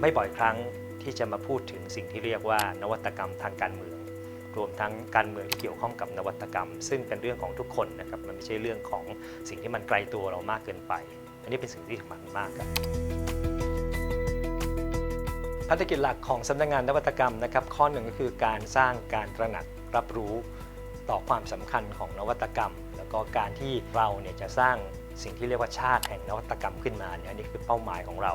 ไม่บ่อยครั้งที่จะมาพูดถึงสิ่งที่เรียกว่านวัตกรรมทางการเมือง รวมทั้งการเมืองที่เกี่ยวข้องกับนวัตกรรม ซึ่งเป็นเรื่องของทุกคนนะครับมันไม่ใช่เรื่องของสิ่งที่มันไกลตัวเรามากเกินไป อันนี้เป็นสิ่งที่สำคัญมากครับภารกิจหลักของสำนักงานนวัตกรรมนะครับข้อหนึ่งก็คือการสร้างการตระหนักรับรู้ต่อความสำคัญของนวัตกรรม แล้วก็การที่เราเนี่ยจะสร้างสิ่งที่เรียกว่าชาติแห่งนวัตกรรมขึ้นมาเนี่ยอันนี้คือเป้าหมายของเรา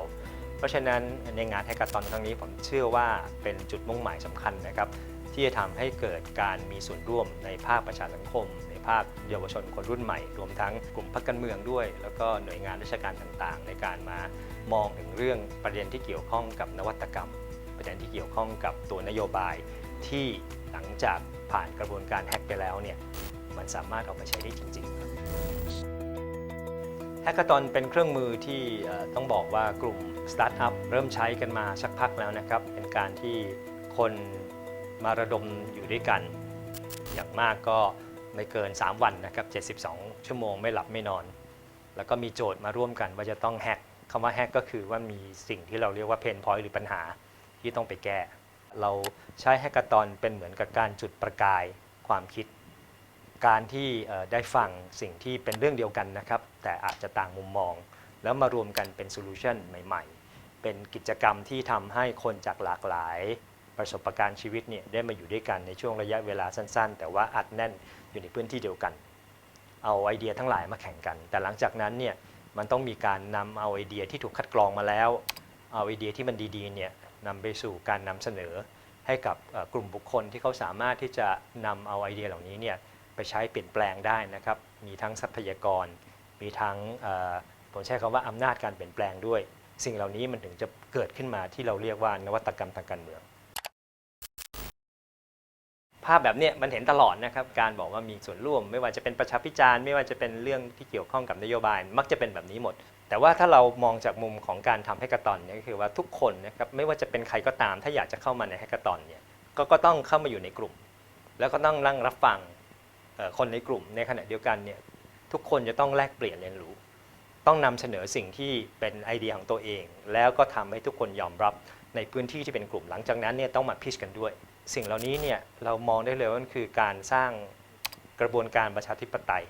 ราะฉะนั้นในงานแฮกเกอร์ตอนครั้งนี้ผมเชื่อว่าเป็นจุดมุ่งหมายสำคัญนะครับที่จะทำให้เกิดการมีส่วนร่วมในภาคประชาสังคม ในภาคเยาวชนคนรุ่นใหม่ รวมทั้งกลุ่มพรรคการเมืองด้วย แล้วก็หน่วยงานราชการต่างๆ ในการมามองถึงเรื่องประเด็นที่เกี่ยวข้องกับนวัตกรรม ประเด็นที่เกี่ยวข้องกับตัวนโยบายที่หลังจากผ่านกระบวนการแฮกไปแล้วเนี่ยมันสามารถเอาไปใช้ได้จริง ๆ แฮกเกอร์ตอนเป็นเครื่องมือที่ต้องบอกว่ากลุ่มสตาร์ทอัพเริ่มใช้กันมาสักพักแล้วนะครับ เป็นการที่คนมาระดมอยู่ด้วยกัน อย่างมากก็ไม่เกิน 3 วันนะครับ 72 ชั่วโมงไม่หลับไม่นอน แล้วก็มีโจทย์มาร่วมกันว่าจะต้องแฮกคำว่าแฮกก็คือว่ามีสิ่งที่เราเรียกว่าเพนพอยต์หรือปัญหาที่ต้องไปแก้ เราใช้แฮกเกอร์ตอนเป็นเหมือนกับการจุดประกายความคิด การที่ได้ฟังสิ่งที่เป็นเรื่องเดียวกันนะครับ แต่อาจจะต่างมุมมอง แล้วมารวมกันเป็นโซลูชันใหม่ ๆ เป็นกิจกรรมที่ทำให้คนจากหลากหลายประสบการณ์ชีวิตเนี่ยได้มาอยู่ด้วยกันในช่วงระยะเวลาสั้นๆ แต่ว่าอัดแน่นอยู่ในพื้นที่เดียวกัน เอาไอเดียทั้งหลายมาแข่งกัน แต่หลังจากนั้นเนี่ยมันต้องมีการนำเอาไอเดียที่ถูกคัดกรองมาแล้ว เอาไอเดียที่มันดีๆเนี่ยนำไปสู่การนำเสนอ ให้กับกลุ่มบุคคลที่เขาสามารถที่จะนำเอาไอเดียเหล่านี้เนี่ยไปใช้เปลี่ยนแปลงได้นะครับ มีทั้งทรัพยากร มีทั้งผมใช้คำว่าอำนาจการเปลี่ยนแปลงด้วย สิ่งเหล่านี้มันถึงจะเกิดขึ้นมาที่เราเรียกว่านวัตกรรมทางการเมือง ภาพแบบนี้มันเห็นตลอดนะครับการบอกว่ามีส่วนร่วม ไม่ว่าจะเป็นประชาพิจารณ์ไม่ว่าจะเป็นเรื่องที่เกี่ยวข้องกับนโยบาย มักจะเป็นแบบนี้หมด แต่ว่าถ้าเรามองจากมุมของการทำแฮกเกอร์ตอนนี่ก็คือว่าทุกคนนะครับไม่ว่าจะเป็นใครก็ตาม ถ้าอยากจะเข้ามาในแฮกเกอร์ตอนเนี่ยก็ก็ต้องเข้ามาอยู่ในกลุ่ม แล้วก็ต้องนั่งรับฟังคนในกลุ่มในขณะเดียวกันเนี่ย ทุกคนจะต้องแลกเปลี่ยนเรียนรู้ ต้องนำเสนอสิ่งที่เป็นไอเดียของตัวเอง แล้วก็ทำให้ทุกคนยอมรับในพื้นที่ที่เป็นกลุ่มหลังจากนั้นเนี่ยต้องมาพิชกันด้วย สิ่งเหล่านี้เนี่ยเรามองได้เลยว่ามันคือการสร้างกระบวนการประชาธิปไตย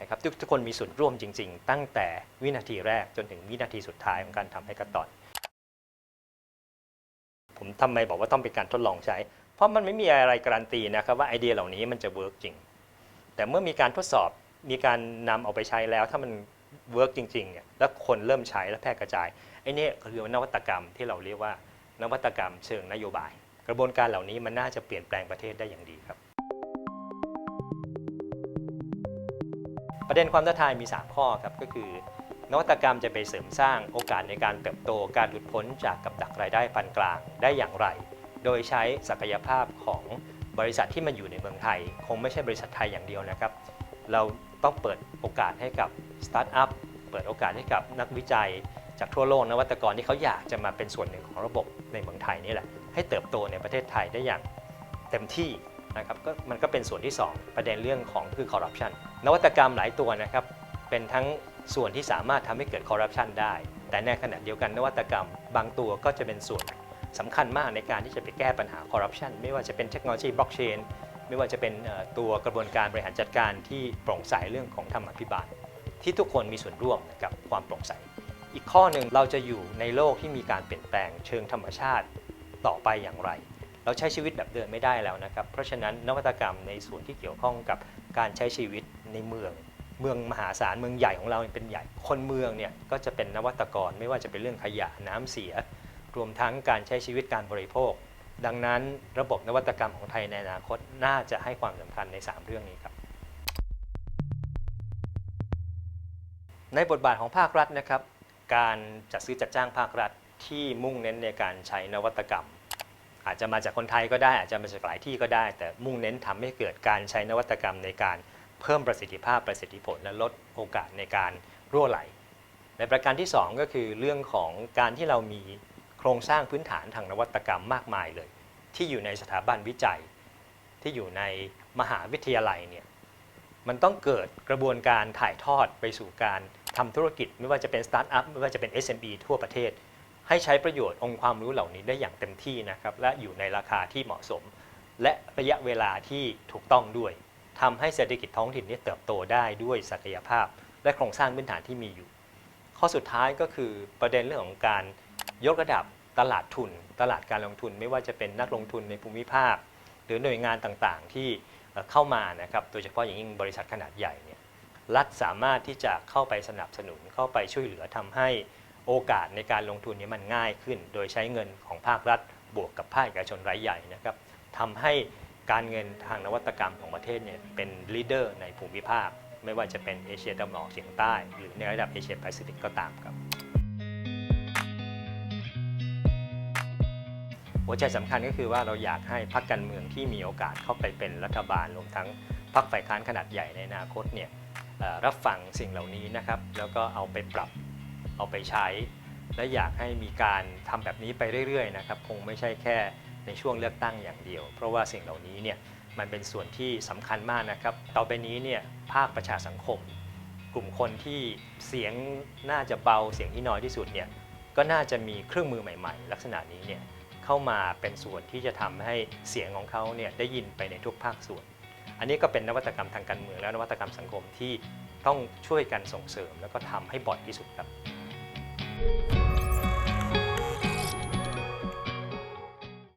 นะครับทุกทุกคนมีส่วนร่วมจริง ๆ ตั้งแต่วินาทีแรกจนถึงวินาทีสุดท้ายของการทำให้กระตอน ผมทำไมบอกว่าต้องเป็นการทดลองใช้ เพราะมันไม่มีอะไรการันตีนะครับว่าไอเดียเหล่านี้มันจะเวิร์กจริง แต่เมื่อมีการทดสอบ มีการนำเอาไปใช้แล้วถ้ามันเวิร์กจริงๆเนี่ยแล้วคนเริ่มใช้และแพร่กระจายไอ้นี่คือนวัตกรรมที่เราเรียกว่านวัตกรรมเชิงนโยบาย กระบวนการเหล่านี้มันน่าจะเปลี่ยนแปลงประเทศได้อย่างดีครับ ประเด็นความท้าทายมี 3 ข้อครับก็คือนวัตกรรมจะไปเสริมสร้างโอกาสในการเติบโตการหลุดพ้นจากกับดักรายได้ปานกลางได้อย่างไร โดยใช้ศักยภาพของบริษัทที่มาอยู่ในเมืองไทย คงไม่ใช่บริษัทไทยอย่างเดียวนะครับ เรา ต้องเปิดโอกาสให้กับสตาร์ทอัพเปิดโอกาสให้กับนักวิจัย จากทั่วโลกนวัตกรที่เขาอยากจะมาเป็นส่วนหนึ่งของระบบในเมืองไทยนี่แหละ ให้เติบโตในประเทศไทยได้อย่างเต็มที่นะครับก็มันก็เป็นส่วนที่ 2 ประเด็นเรื่องของคือคอร์รัปชันนวัตกรรมหลายตัวนะครับเป็นทั้งส่วนที่สามารถทำให้เกิดคอร์รัปชันได้ แต่ในขณะเดียวกันนวัตกรรม บางตัวก็จะเป็นส่วนสำคัญมากในการที่จะไปแก้ปัญหาคอร์รัปชันไม่ว่าจะเป็นเทคโนโลยีบล็อกเชน ไม่ว่าจะเป็นตัวกระบวนการบริหารจัดการที่โปร่งใสเรื่องของธรรมาภิบาล ที่ทุกคนมีส่วนร่วมกับความโปร่งใส อีกข้อหนึ่งเราจะอยู่ในโลกที่มีการเปลี่ยนแปลงเชิงธรรมชาติต่อไปอย่างไร เราใช้ชีวิตแบบเดิมไม่ได้แล้วนะครับ เพราะฉะนั้นนวัตกรรมในส่วนที่เกี่ยวข้องกับการใช้ชีวิตในเมือง เมืองมหาศาลเมืองใหญ่ของเราเป็นใหญ่ คนเมืองเนี่ยก็จะเป็นนวัตกรไม่ว่าจะเป็นเรื่องขยะน้ำเสีย รวมทั้งการใช้ชีวิตการบริโภค ดังนั้นระบบนวัตกรรมของไทยในอนาคตน่าจะให้ความสำคัญใน 3 เรื่องนี้ครับ ในบทบาทของภาครัฐนะครับ การจัดซื้อจัดจ้างภาครัฐที่มุ่งเน้นในการใช้นวัตกรรม อาจจะมาจากคนไทยก็ได้ อาจจะมาจากหลายที่ก็ได้ แต่มุ่งเน้นทำให้เกิดการใช้นวัตกรรมในการเพิ่มประสิทธิภาพประสิทธิผล และลดโอกาสในการรั่วไหล ในประการที่ 2 ก็คือเรื่องของการที่เรามี โครงสร้างพื้นฐานทางนวัตกรรมมากมายเลย ที่อยู่ในสถาบันวิจัย ที่อยู่ในมหาวิทยาลัยเนี่ยมันต้องเกิดกระบวนการถ่ายทอดไปสู่การทำธุรกิจ ไม่ว่าจะเป็นสตาร์ทอัพไม่ว่าจะเป็น SME ทั่วประเทศ ให้ใช้ประโยชน์องค์ความรู้เหล่านี้ได้อย่างเต็มที่นะครับและอยู่ในราคาที่เหมาะสม และระยะเวลาที่ถูกต้องด้วยทำให้เศรษฐกิจท้องถิ่นนี้เติบโตได้ด้วยศักยภาพ และโครงสร้างพื้นฐานที่มีอยู่ ข้อสุดท้ายก็คือประเด็นเรื่องของการ ยกระดับตลาดทุน ตลาดการลงทุนไม่ว่าจะเป็นนักลงทุนในภูมิภาค หรือหน่วยงานต่างๆที่เข้ามานะครับโดยเฉพาะอย่างยิ่งบริษัทขนาดใหญ่เนี่ยรัฐสามารถที่จะเข้าไปสนับสนุนเข้าไปช่วยเหลือทำให้โอกาสในการลงทุนนี้มันง่ายขึ้น โดยใช้เงินของภาครัฐบวกกับภาคเอกชนรายใหญ่นะครับทำให้การเงินทางนวัตกรรมของประเทศเนี่ยเป็นลีดเดอร์ในภูมิภาค ไม่ว่าจะเป็นเอเชียตะวันออกเฉียงใต้ หรือในระดับเอเชียแปซิฟิกก็ตามครับ หัวใจสำคัญก็คือว่าเราอยากให้พรรคการเมืองที่มีโอกาสเข้าไปเป็นรัฐบาลรวมทั้งพรรคฝ่ายค้านขนาดใหญ่ในอนาคตเนี่ยรับฟังสิ่งเหล่านี้นะครับ แล้วก็เอาไปปรับเอาไปใช้ และอยากให้มีการทำแบบนี้ไปเรื่อยๆนะครับคงไม่ใช่แค่ในช่วงเลือกตั้งอย่างเดียว เพราะว่าสิ่งเหล่านี้เนี่ยมันเป็นส่วนที่สำคัญมากนะครับ ต่อไปนี้เนี่ยภาคประชาสังคม กลุ่มคนที่เสียงน่าจะเบาเสียงที่น้อยที่สุดเนี่ยก็น่าจะมีเครื่องมือใหม่ ๆ ลักษณะนี้เนี่ย เข้ามาเป็นส่วนที่จะทำให้เสียงของเขาเนี่ยได้ยินไปในทุกภาคส่วน อันนี้ก็เป็นนวัตกรรมทางการเมืองและนวัตกรรมสังคมที่ต้องช่วยกันส่งเสริม แล้วก็ทำให้บ่อยที่สุดครับ